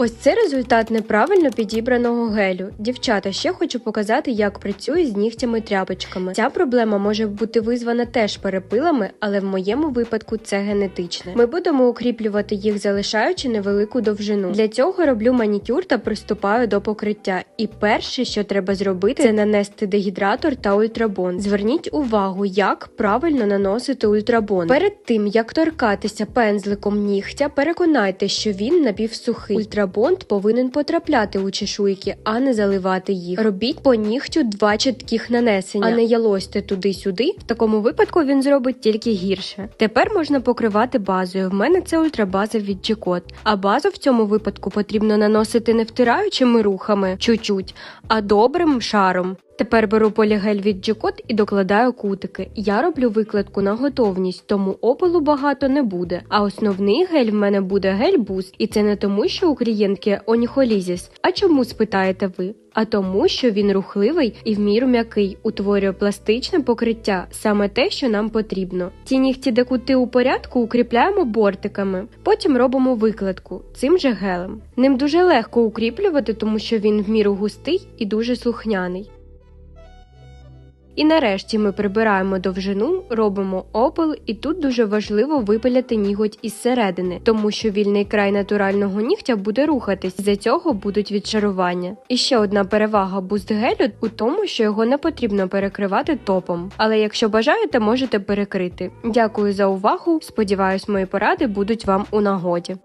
Ось це результат неправильно підібраного гелю. Дівчата, ще хочу показати, як працює з нігтями тряпочками. Ця проблема може бути визвана теж перепилами, але в моєму випадку це генетичне. Ми будемо укріплювати їх, залишаючи невелику довжину. Для цього роблю манікюр та приступаю до покриття. І перше, що треба зробити, це нанести дегідратор та ультрабон. Зверніть увагу, як правильно наносити ультрабон. Перед тим як торкатися пензликом нігтя, переконайте, що він напівсухий. Ультрабонд повинен потрапляти у чешуйки, а не заливати їх. Робіть по нігтю два чітких нанесення, а не ялосьте туди-сюди. В такому випадку він зробить тільки гірше. Тепер можна покривати базою. В мене це ультрабаза від G-Code. А базу в цьому випадку потрібно наносити не втираючими рухами чуть-чуть, а добрим шаром. Тепер беру полігель від G-Code і докладаю кутики. Я роблю викладку на готовність, тому опилу багато не буде. А основний гель в мене буде гель-буст. І це не тому, що у клієнтки оніхолізіс. А чому спитаєте ви? А тому, що він рухливий і в міру м'який, утворює пластичне покриття, саме те, що нам потрібно. Ті нігті, де кути у порядку, укріпляємо бортиками. Потім робимо викладку цим же гелем. Ним дуже легко укріплювати, тому що він в міру густий і дуже слухняний. І нарешті ми прибираємо довжину, робимо опил, і тут дуже важливо випиляти ніготь із середини, тому що вільний край натурального нігтя буде рухатись, за цього будуть відшарування. І ще одна перевага бустгелю у тому, що його не потрібно перекривати топом. Але якщо бажаєте, можете перекрити. Дякую за увагу. Сподіваюсь, мої поради будуть вам у нагоді.